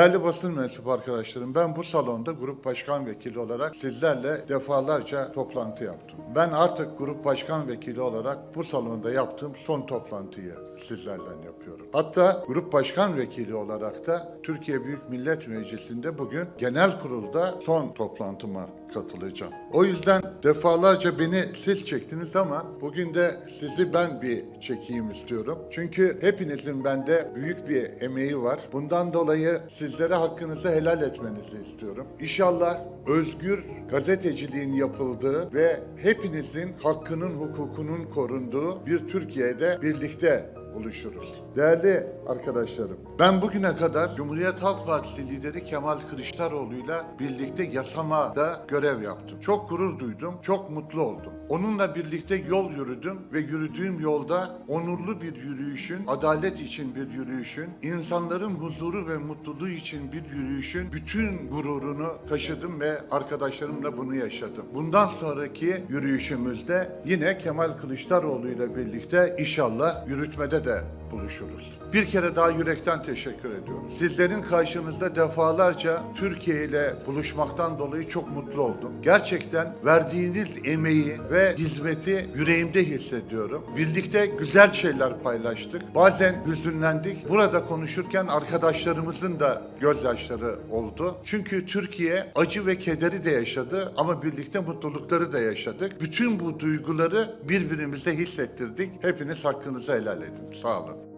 Değerli basın mensubu arkadaşlarım, ben bu salonda grup başkan vekili olarak sizlerle defalarca toplantı yaptım. Ben artık grup başkan vekili olarak bu salonda yaptığım son toplantıyı sizlerle yapıyorum. Hatta grup başkan vekili olarak da Türkiye Büyük Millet Meclisi'nde bugün genel kurulda son toplantıma katılacağım. O yüzden defalarca beni siz çektiniz ama bugün de sizi ben bir çekeyim istiyorum. Çünkü hepinizin bende büyük bir emeği var. Bundan dolayı sizlere hakkınızı helal etmenizi istiyorum. İnşallah özgür gazeteciliğin yapıldığı ve hepinizin hakkının, hukukunun korunduğu bir Türkiye'de birlikte buluşuruz. Değerli arkadaşlarım, ben bugüne kadar Cumhuriyet Halk Partisi lideri Kemal Kılıçdaroğlu'yla birlikte yasamada görev yaptım. Çok gurur duydum, çok mutlu oldum. Onunla birlikte yol yürüdüm ve yürüdüğüm yolda onurlu bir yürüyüşün, adalet için bir yürüyüşün, insanların huzuru ve mutluluğu için bir yürüyüşün bütün gururunu taşıdım ve arkadaşlarımla bunu yaşadım. Bundan sonraki yürüyüşümüzde yine Kemal Kılıçdaroğlu ile birlikte inşallah yürütmede de buluşuruz. Bir kere daha yürekten teşekkür ediyorum. Sizlerin karşınızda defalarca Türkiye ile buluşmaktan dolayı çok mutlu oldum. Gerçekten verdiğiniz emeği ve hizmeti yüreğimde hissediyorum. Birlikte güzel şeyler paylaştık. Bazen hüzünlendik. Burada konuşurken arkadaşlarımızın da gözyaşları oldu. Çünkü Türkiye acı ve kederi de yaşadı ama birlikte mutlulukları da yaşadık. Bütün bu duyguları birbirimize hissettirdik. Hepiniz hakkınızı helal edin. silent.